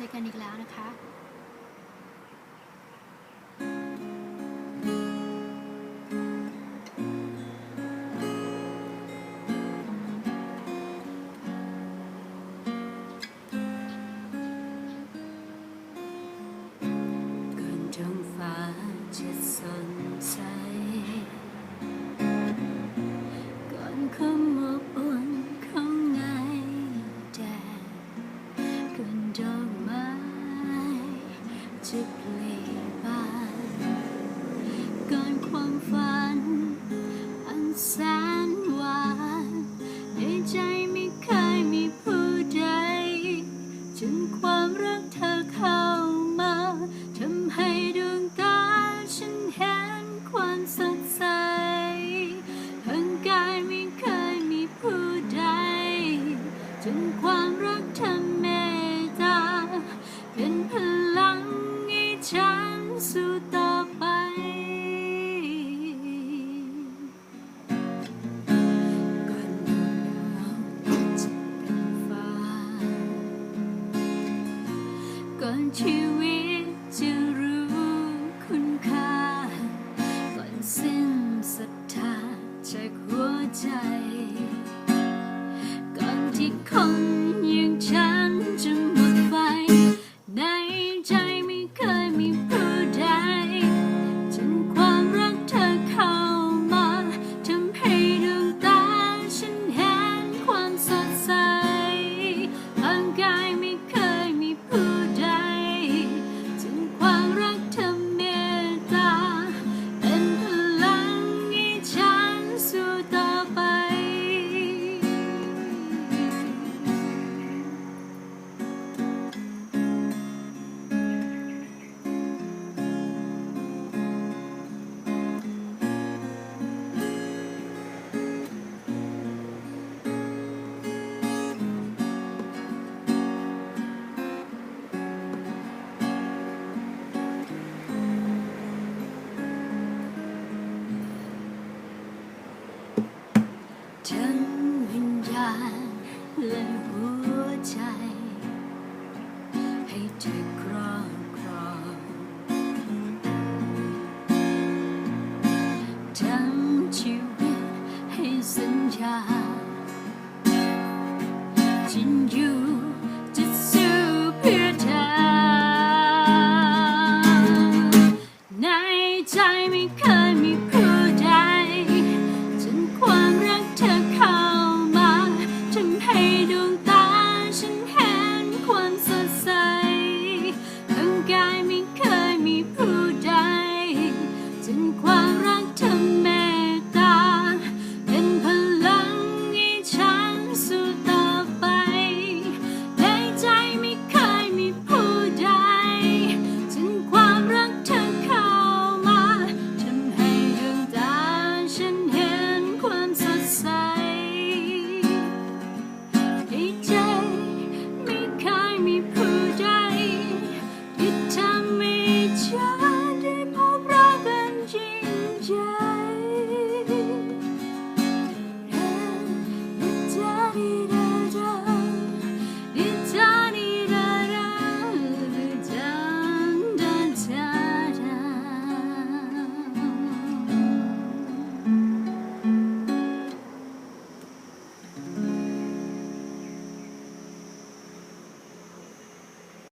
จอกันอีกแล้วนะคะ จะเปลี่ยนบานก่อนความฝัน อันแสนหวานในใจไม่เคยมีผู้ใดจนความรักเธอเข้ามาทำให้ด ก่อนชีวิตจะรู้คุณค่า ก่อนสิ้นศรัทธาจากหัวใจ ก่อนที่คน ทั้งวิญญาณและหัวใจ ให้เธอครอบครองทั้ง